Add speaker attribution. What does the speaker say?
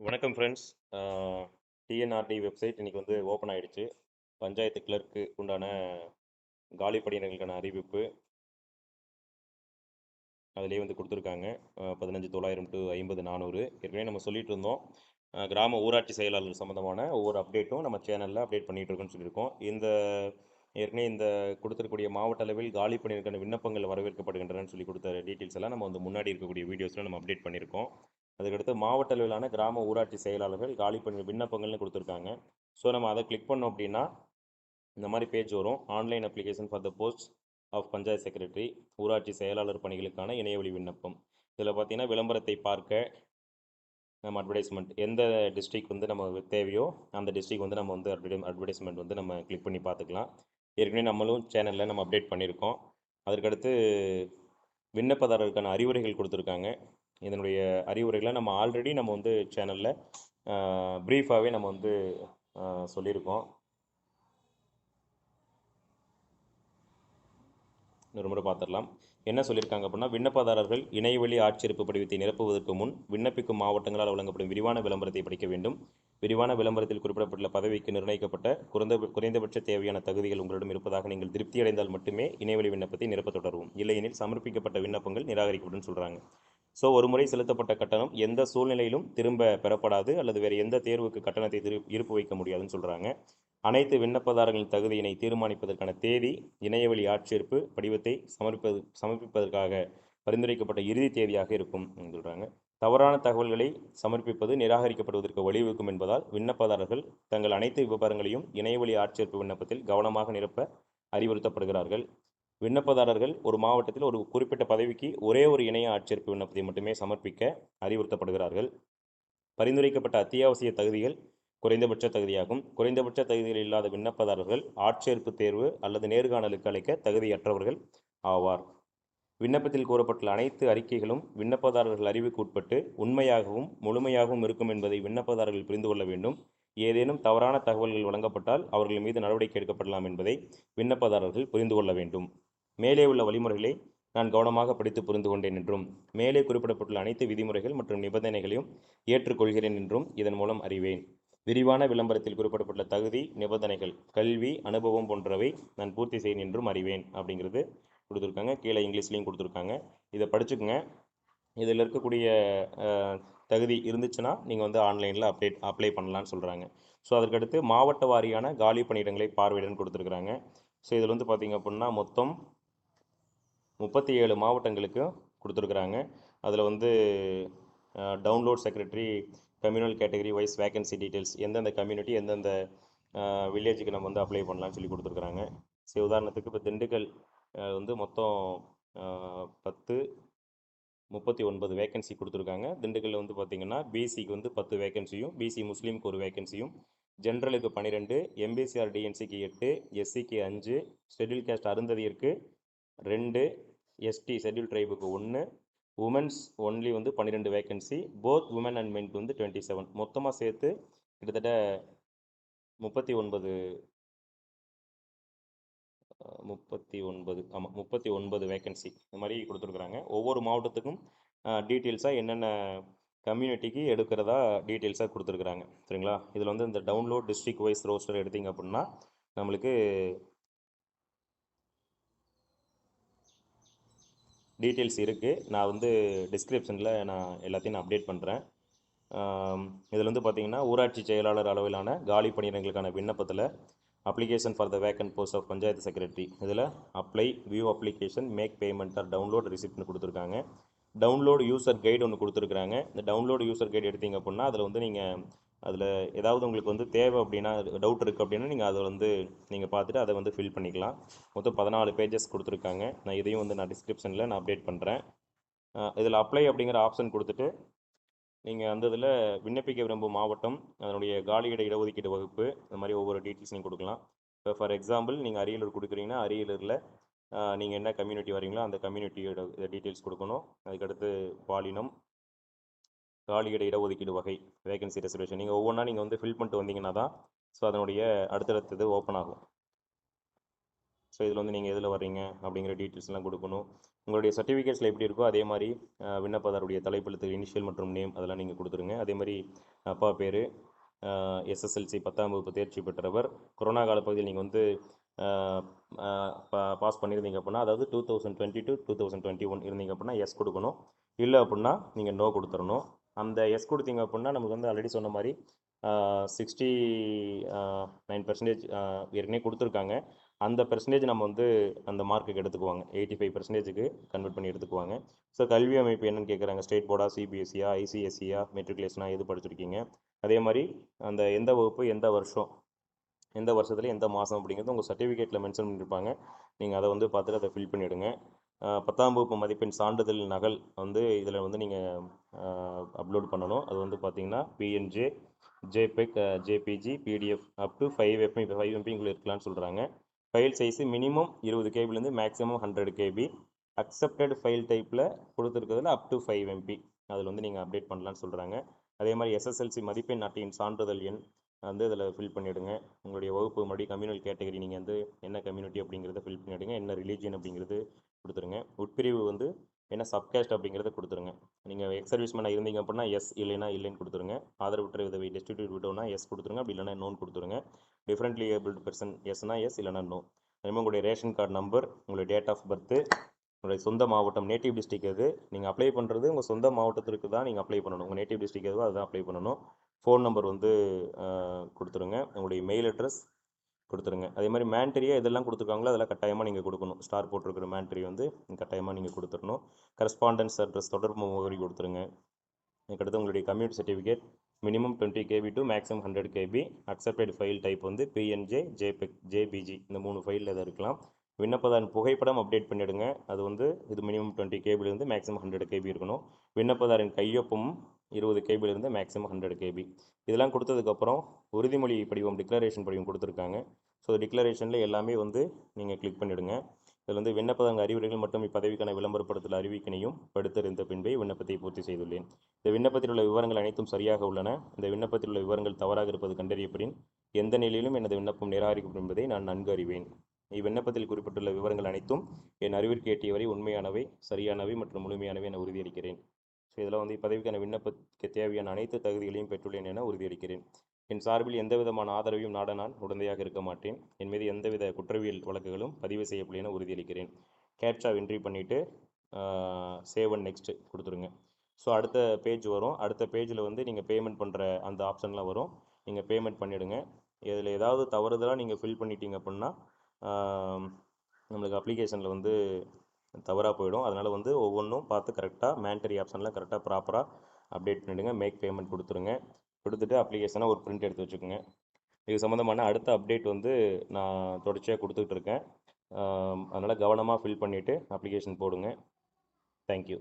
Speaker 1: வணக்கம் friends TNRD website இன்னைக்கு வந்து ஓப்பன் ஆகிடுச்சு பஞ்சாயத்து கிளர்க்கு உண்டான காலி பணியிடங்களுக்கான அறிவிப்பு அதிலே வந்து கொடுத்துருக்காங்க. பதினஞ்சு தொள்ளாயிரம் டு ஐம்பது நானூறு. ஏற்கனவே நம்ம சொல்லிட்டு இருந்தோம். கிராம ஊராட்சி செயலாளர் சம்மந்தமான ஒவ்வொரு அப்டேட்டும் நம்ம சேனலில் அப்டேட் பண்ணிகிட்டு இருக்கோம்னு சொல்லியிருக்கோம். இந்த ஏற்கனவே இந்த கொடுத்துருக்கக்கூடிய மாவட்ட அளவில் காலி பணியிடக்கான விண்ணப்பங்கள் வரவேற்கப்படுகின்றனன்னு சொல்லி கொடுத்த டீட்டெயில்ஸ் எல்லாம் நம்ம வந்து முன்னாடி இருக்கக்கூடிய வீடியோஸில் நம்ம அப்டேட் பண்ணியிருக்கோம். அதுக்கடுத்து மாவட்ட அளவிலான கிராம ஊராட்சி செயலாளர்கள் காலி பணி விண்ணப்பங்கள்னு கொடுத்துருக்காங்க. ஸோ நம்ம அதை கிளிக் பண்ணோம் அப்படின்னா இந்த மாதிரி பேஜ் வரும். Online application for the post of panchayat secretary ஊராட்சி செயலாளர் பணிகளுக்கான இணையவழி விண்ணப்பம். இதில் பார்த்தீங்கன்னா விளம்பரத்தை பார்க்க நம்ம அட்வர்டைஸ்மெண்ட் எந்த டிஸ்ட்ரிக் வந்து நம்ம தேவையோ அந்த டிஸ்ட்ரிக் வந்து நம்ம வந்து அட்வர்டை அட்வர்டைஸ்மெண்ட் வந்து நம்ம கிளிக் பண்ணி பார்த்துக்கலாம். ஏற்கனவே நம்மளும் சேனலில் நம்ம அப்டேட் பண்ணியிருக்கோம். அதற்கடுத்து விண்ணப்பதாரருக்கான அறிவுரைகள் கொடுத்துருக்காங்க. இதனுடைய அறிவுரைகளை நம்ம ஆல்ரெடி நம்ம வந்து சேனலில் ப்ரீஃபாகவே நம்ம வந்து சொல்லியிருக்கோம். இன்னொரு முறை பார்த்துடலாம். என்ன சொல்லியிருக்காங்க அப்படின்னா விண்ணப்பதாரர்கள் இணையவழி ஆட்சேர்ப்பு படிவத்தை நிரப்புவதற்கு முன் விண்ணப்பிக்கும் மாவட்டங்களால் வழங்கப்படும் விரிவான விளம்பரத்தை படிக்க வேண்டும். விரிவான விளம்பரத்தில் குறிப்பிடப்பட்டுள்ள பதவிக்கு நிர்ணயிக்கப்பட்ட குறைந்த குறைந்தபட்ச தேவையான தகுதிகள் உங்களிடம் இருப்பதாக நீங்கள் திருப்தி அடைந்தால் மட்டுமே இணையவழி விண்ணப்பத்தை நிரப்ப தொடரும் இல்லையெனில் சமர்ப்பிக்கப்பட்ட விண்ணப்பங்கள் நிராகரிக்கப்படும் சொல்கிறாங்க ஸோ ஒரு முறை செலுத்தப்பட்ட கட்டணம் எந்த சூழ்நிலையிலும் திரும்ப பெறப்படாது அல்லது வேறு எந்த தேர்வுக்கு கட்டணத்தை திரு இருப்பு வைக்க முடியாதுன்னு சொல்கிறாங்க அனைத்து விண்ணப்பதாரர்களின் தகுதியினை தீர்மானிப்பதற்கான தேதி இணையவழி ஆட்சேர்ப்பு படிவத்தை சமர்ப்பது சமர்ப்பிப்பதற்காக பரிந்துரைக்கப்பட்ட இறுதி தேதியாக இருக்கும் சொல்கிறாங்க தவறான தகவல்களை சமர்ப்பிப்பது நிராகரிக்கப்படுவதற்கு வழிவகுக்கும் என்பதால் விண்ணப்பதாரர்கள் தங்கள் அனைத்து விவரங்களையும் இணையவழி ஆட்சேர்ப்பு விண்ணப்பத்தில் கவனமாக நிரப்ப அறிவுறுத்தப்படுகிறார்கள். விண்ணப்பதாரர்கள் ஒரு மாவட்டத்தில் ஒரு குறிப்பிட்ட பதவிக்கு ஒரே ஒரு இணைய ஆட்சேர்ப்பு விண்ணப்பத்தை மட்டுமே சமர்ப்பிக்க அறிவுறுத்தப்படுகிறார்கள். பரிந்துரைக்கப்பட்ட அத்தியாவசிய தகுதிகள் குறைந்தபட்ச தகுதியாகும். குறைந்தபட்ச தகுதிகள் இல்லாத விண்ணப்பதாரர்கள் ஆட்சேர்ப்பு தேர்வு அல்லது நேர்காணலுக்கு அளிக்க தகுதியற்றவர்கள் ஆவார். விண்ணப்பத்தில் கூறப்பட்டுள்ள அனைத்து அறிக்கைகளும் விண்ணப்பதாரர்கள் அறிவுக்கு உட்பட்டு உண்மையாகவும் முழுமையாகவும் இருக்கும் என்பதை விண்ணப்பதாரர்கள் புரிந்து கொள்ள வேண்டும். ஏதேனும் தவறான தகவல்கள் வழங்கப்பட்டால் அவர்கள் மீது நடவடிக்கை எடுக்கப்படலாம் என்பதை விண்ணப்பதாரர்கள் புரிந்து கொள்ள வேண்டும். மேலே உள்ள வழிமுறைகளை நான் கவனமாக படித்து புரிந்து கொண்டேன் என்றும் மேலே குறிப்பிடப்பட்டுள்ள அனைத்து விதிமுறைகள் மற்றும் நிபந்தனைகளையும் ஏற்றுக்கொள்கிறேன் என்றும் இதன் மூலம் அறிவேன். விரிவான விளம்பரத்தில் குறிப்பிடப்பட்டுள்ள தகுதி நிபந்தனைகள் கல்வி அனுபவம் போன்றவை நான் பூர்த்தி செய்வேன் என்றும் அறிவேன் அப்படிங்கிறது கொடுத்துருக்காங்க. கீழே இங்கிலீஷ்லேயும் கொடுத்துருக்காங்க. இதை படிச்சுக்கோங்க. இதில் இருக்கக்கூடிய தகுதி இருந்துச்சுன்னா நீங்கள் வந்து ஆன்லைனில் அப்டேட் அப்ளை பண்ணலான்னு சொல்கிறாங்க ஸோ அதற்கடுத்து மாவட்ட வாரியான காலி பணியிடங்களை பார்வையிடன்னு கொடுத்துருக்குறாங்க. ஸோ இதில் வந்து பார்த்திங்க அப்படின்னா மொத்தம் முப்பத்தி ஏழு மாவட்டங்களுக்கும் கொடுத்துருக்குறாங்க. அதில் வந்து download secretary communal category wise vacancy details எந்தெந்த கம்யூனிட்டி எந்தெந்த வில்லேஜுக்கு நம்ம வந்து அப்ளை பண்ணலாம்னு சொல்லி கொடுத்துருக்குறாங்க. சரி உதாரணத்துக்கு இப்போ திண்டுக்கல் வந்து மொத்தம் பத்து முப்பத்தி ஒன்பது வேகன்சி கொடுத்துருக்காங்க. திண்டுக்கல்ல வந்து பார்த்தீங்கன்னா பிசிக்கு வந்து பத்து வேகன்சியும் பிசி முஸ்லீமுக்கு ஒரு வேகன்சியும் ஜென்ரலுக்கு பன்னிரெண்டு எம்பிசிஆர் டிஎன்சிக்கு எட்டு எஸ்சிக்கு அஞ்சு ஷெட்யூல் கேஸ்ட் அருந்ததியிற்கு ரெண்டு எஸ்டி ஷெட்யூல் ட்ரைபுக்கு ஒன்று உமன்ஸ் ஒன்லி வந்து பன்னிரெண்டு வேகன்சி போத் உமன் அண்ட் மென்க்கு வந்து டுவெண்ட்டி செவன் மொத்தமாக சேர்த்து கிட்டத்தட்ட முப்பத்தி ஒன்பது முப்பத்தி ஒன்பது ஆமாம் முப்பத்தி ஒன்பது வேகன்சி இந்த மாதிரி கொடுத்துருக்குறாங்க. ஒவ்வொரு மாவட்டத்துக்கும் டீட்டெயில்ஸாக என்னென்ன கம்யூனிட்டிக்கு எடுக்கிறதா டீட்டெயில்ஸாக கொடுத்துருக்குறாங்க. சரிங்களா? இதில் வந்து இந்த டவுன்லோட் டிஸ்ட்ரிக்ட் வைஸ் ரோஸ்டர் எடுத்தீங்க அப்படின்னா நம்மளுக்கு டீட்டெயில்ஸ் இருக்குது நான் வந்து டிஸ்கிரிப்ஷனில் நான் எல்லாத்தையும் நான் அப்டேட் பண்ணுறேன் இதில் வந்து பார்த்திங்கன்னா ஊராட்சி செயலாளர் அளவிலான காலி பணியிடங்களுக்கான விண்ணப்பத்தில் application for the vacant post of panchayat secretary இதில் apply view application make payment or download ரிசிப்ட்னு கொடுத்துருக்காங்க. டவுன்லோடு யூசர் கைடு ஒன்று கொடுத்துருக்குறாங்க. இந்த டவுன்லோடு யூசர் கைடு எடுத்தீங்க அப்படின்னா அதில் வந்து நீங்கள் அதில் ஏதாவது உங்களுக்கு வந்து தேவை அப்படின்னா டவுட் இருக்குது அப்படின்னா நீங்கள் அதை வந்து நீங்கள் பார்த்துட்டு அதை வந்து ஃபில் பண்ணிக்கலாம். மொத்தம் பதினாலு பேஜஸ் கொடுத்துருக்காங்க. நான் இதையும் வந்து நான் டிஸ்கிரிப்ஷனில் நான் அப்டேட் பண்ணுறேன் இதில் அப்ளை அப்படிங்கிற ஆப்ஷன் கொடுத்துட்டு நீங்கள் அந்த இதில் விண்ணப்பிக்க விரும்பும் மாவட்டம் அதனுடைய காலியிட இடஒதுக்கீடு வகுப்பு இந்த மாதிரி ஒவ்வொரு டீட்டெயில்ஸ் நீங்கள் கொடுக்கலாம். இப்போ ஃபார் எக்ஸாம்பிள் நீங்கள் அரியலூர் கொடுக்குறீங்கன்னா அரியலூரில் நீங்கள் என்ன கம்யூனிட்டி வரீங்களோ அந்த கம்யூனிட்டியோட டீட்டெயில்ஸ் கொடுக்கணும். அதுக்கடுத்து பாலினம் காலியிட இடஒதுக்கீடு வகை வேகன்சி ரிசர்வேஷன் நீங்கள் ஒவ்வொன்றா நீங்கள் வந்து ஃபில் பண்ணிட்டு வந்தீங்கன்னா தான் ஸோ அதனுடைய அடுத்தடுத்தது ஓப்பன் ஆகும். ஸோ இதில் வந்து நீங்கள் எதில் வர்றீங்க அப்படிங்கிற டீட்டெயில்ஸ்லாம் கொடுக்கணும். உங்களுடைய சர்டிஃபிகேட்ஸில் எப்படி இருக்கோ அதே மாதிரி விண்ணப்பதாருடைய தலைப்பெழுத்து இனிஷியல் மற்றும் நேம் அதெல்லாம் நீங்கள் கொடுத்துருங்க. அதே மாதிரி அப்பா பேர் எஸ்எஸ்எல்சி பத்தாம் வகுப்பு தேர்ச்சி பெற்றவர். கொரோனா காலப்பகுதியில் நீங்கள் வந்து பாஸ் பண்ணியிருந்தீங்க அப்படின்னா அதாவது two thousand twenty two two thousand twenty one இருந்தீங்க அப்படின்னா எஸ் கொடுக்கணும். இல்லை அப்படின்னா நீங்கள் நோ கொடுத்துடணும் அந்த எஸ் கொடுத்தீங்க அப்படின்னா நமக்கு வந்து ஆல்ரெடி சொன்ன மாதிரி சிக்ஸ்டி நைன் பர்சன்டேஜ் ஏற்கனவே கொடுத்துருக்காங்க. அந்த பெர்சன்டேஜ் நம்ம வந்து அந்த மார்க்குக்கு எடுத்துக்குவாங்க. எயிட்டி ஃபைவ் பர்சன்டேஜுக்கு கன்வெர்ட் பண்ணி எடுத்துக்குவாங்க. ஸோ கல்வி அமைப்பு என்னன்னு கேட்குறாங்க ஸ்டேட் போர்டா சிபிஎஸ்சியா ஐசிஎஸ்சியா மெட்ரிகுலேஷனா எது படிச்சிருக்கீங்க? அதே மாதிரி அந்த எந்த வகுப்பு எந்த வருஷம் எந்த வருஷத்துல எந்த மாதம் அப்படிங்கிறது உங்கள் சர்டிஃபிகேட்டில் மென்ஷன் பண்ணியிருப்பாங்க நீங்கள் அதை வந்து பார்த்துட்டு அதை ஃபில் பண்ணிவிடுங்க பத்தாம் வகுப்பு மதிப்பெண் சான்றிதழ் நகல் வந்து இதில் வந்து நீங்கள் அப்லோட் பண்ணணும். அது வந்து பார்த்தீங்கன்னா PNG JPEG JPG PDF up to five MB five எம்பிங்குள்ள இருக்கலாம்னு சொல்கிறாங்க ஃபைல் சைஸு மினிமம் இருபது கேபிலேருந்து maximum hundred KB accepted file டைப்பில் கொடுத்துருக்கிறதுல அப் டு ஃபைவ் எம்பி அதில் வந்து நீங்கள் அப்டேட் பண்ணலான்னு சொல்கிறாங்க அதே மாதிரி எஸ்எஸ்எல்சி மதிப்பெண் அட்டையின் சான்றிதழ் எண் வந்து இதில் ஃபில் பண்ணிவிடுங்க உங்களுடைய வகுப்பு மறுபடியும் கம்யூனல் கேட்டகரி நீங்கள் வந்து என்ன கம்யூனிட்டி அப்படிங்கிறத ஃபில் பண்ணிவிடுங்க என்ன ரிலீஜியன் அப்படிங்கிறது கொடுத்துருங்க. உட்பிரிவு வந்து என்ன சப்காஸ்ட் அப்படிங்கிறத கொடுத்துருங்க. நீங்கள் எக்ஸ் சர்வீஸ்மேனாக இருந்தீங்க அப்படின்னா எஸ் இல்லைனா இல்லைன்னு கொடுத்துருங்க. ஆதரவற்ற உதவி டிஸ்ட்ரிபியூட் விட்டோம்னா எஸ் கொடுத்துருங்க. அப்படி இல்லைனா நோன் கொடுத்துருங்க. டிஃப்ரெண்ட்லி ஏபிள்டு பர்சன் எஸ்னா எஸ் இல்லைனா நோ அதேமாதிரி உங்களுடைய ரேஷன் கார்டு நம்பர் உங்களுடைய டேட் ஆஃப் பர்த்து உங்களுடைய சொந்த மாவட்டம் நேட்டிவ் டிஸ்ட்ரிக் எது நீங்கள் அப்ளை பண்ணுறது உங்கள் சொந்த மாவட்டத்திற்கு தான் நீங்கள் அப்ளை பண்ணணும். உங்கள் நேட்டிவ் டிஸ்ட்ரிக் எதுவோ அதுதான் அப்ளை பண்ணணும். ஃபோன் நம்பர் வந்து கொடுத்துருங்க. உங்களுடைய மெயில் அட்ரஸ் கொடுத்துருங்க. அதே மாதிரி மேண்ட்ரியாக இதெல்லாம் கொடுத்துருக்காங்களோ அதெல்லாம் கட்டாயமாக நீங்கள் கொடுக்கணும். ஸ்டார் போட்டிருக்கிற மேண்ட்ரி வந்து கட்டாயமாக நீங்கள் கொடுத்துடணும். கரஸ்பாண்டன்ஸ் அட்ரஸ் தொடர்பு முகவரி கொடுத்துருங்க. அதுக்கடுத்து உங்களுடைய community certificate minimum twenty KB to maximum hundred KB accepted file type வந்து பிஎன்ஜே ஜேபெக் ஜேபிஜி இந்த மூணு ஃபைலில் எதாவது இருக்கலாம். விண்ணப்பதாரன் புகைப்படம் அப்டேட் பண்ணிவிடுங்க அது வந்து இது மினிமம் டுவெண்ட்டி கேபிலேருந்து மேக்ஸிமம் ஹண்ட்ரட் கேபி இருக்கணும். விண்ணப்பதாரின் கையொப்பமும் இருபது கேபிலேருந்து மேக்ஸிமம் ஹண்ட்ரட் கேபி இதெல்லாம் கொடுத்ததுக்கப்புறம் உறுதிமொழி படிவம் டிக்ளரேஷன் படிவம் கொடுத்துருக்காங்க. ஸோ டிக்ளரேஷனில் எல்லாமே வந்து நீங்கள் கிளிக் பண்ணிவிடுங்க இதில் வந்து விண்ணப்பதாங்க அறிவுரைகள் மற்றும் இப்பதவிக்கான விளம்பரப்படுத்தல் அறிவிக்கினையும் படுத்திருந்த பின்பே விண்ணப்பத்தை பூர்த்தி செய்துள்ளேன். இந்த விண்ணப்பத்தில் உள்ள விவரங்கள் அனைத்தும் சரியாக உள்ளன. இந்த விண்ணப்பத்தில் உள்ள விவரங்கள் தவறாக இருப்பது கண்டறியப்படின் எந்த நிலையிலும் எனது விண்ணப்பம் நிராகரிக்கப்படும் என்பதை நான் நன்கு அறிவேன். இவ்விண்ணப்பத்தில் குறிப்பிட்டுள்ள விவரங்கள் அனைத்தும் என் அறிவிற்கு எட்டியவரை உண்மையானவை சரியானவை மற்றும் முழுமையானவை என உறுதியளிக்கிறேன். ஸோ இதில் வந்து இப்பதவிக்கான விண்ணப்பத்துக்கு தேவையான அனைத்து தகுதிகளையும் பெற்றுள்ளேன் என உறுதியளிக்கிறேன். என் சார்பில் எந்த விதமான ஆதரவையும் நாட நான் உடந்தையாக இருக்க மாட்டேன். என் மீது எந்தவித குற்றவியல் வழக்குகளும் பதிவு செய்யப்படும் என உறுதியளிக்கிறேன். கேப்சா என்ட்ரி பண்ணிவிட்டு சேவ் அண்ட் நெக்ஸ்ட் கொடுத்துருங்க. ஸோ அடுத்த பேஜ் வரும். அடுத்த பேஜில் வந்து நீங்கள் பேமெண்ட் பண்ணுற அந்த ஆப்ஷன்லாம் வரும். நீங்கள் பேமெண்ட் பண்ணிவிடுங்க இதில் ஏதாவது தவறுதலாக நீங்கள் ஃபில் பண்ணிட்டீங்க அப்படின்னா நம்மளுக்கு அப்ளிகேஷனில் வந்து தவறாக போயிடும். அதனால் வந்து ஒவ்வொன்றும் பார்த்து கரெக்டாக மேண்டரி ஆப்ஷன்லாம் கரெக்டாக ப்ராப்பராக அப்டேட் பண்ணிவிடுங்க மேக் பேமெண்ட் கொடுத்துருங்க. கொடுத்துட்டு அப்ளிகேஷனை ஒரு பிரிண்ட் எடுத்து வச்சுக்கோங்க. இது சம்மந்தமான அடுத்த அப்டேட் வந்து நான் தொடர்ச்சியாக கொடுத்துட்டு இருக்கேன். அதனால் கவனமாக ஃபில் பண்ணிவிட்டு அப்ளிகேஷன் போடுங்க. தேங்க்யூ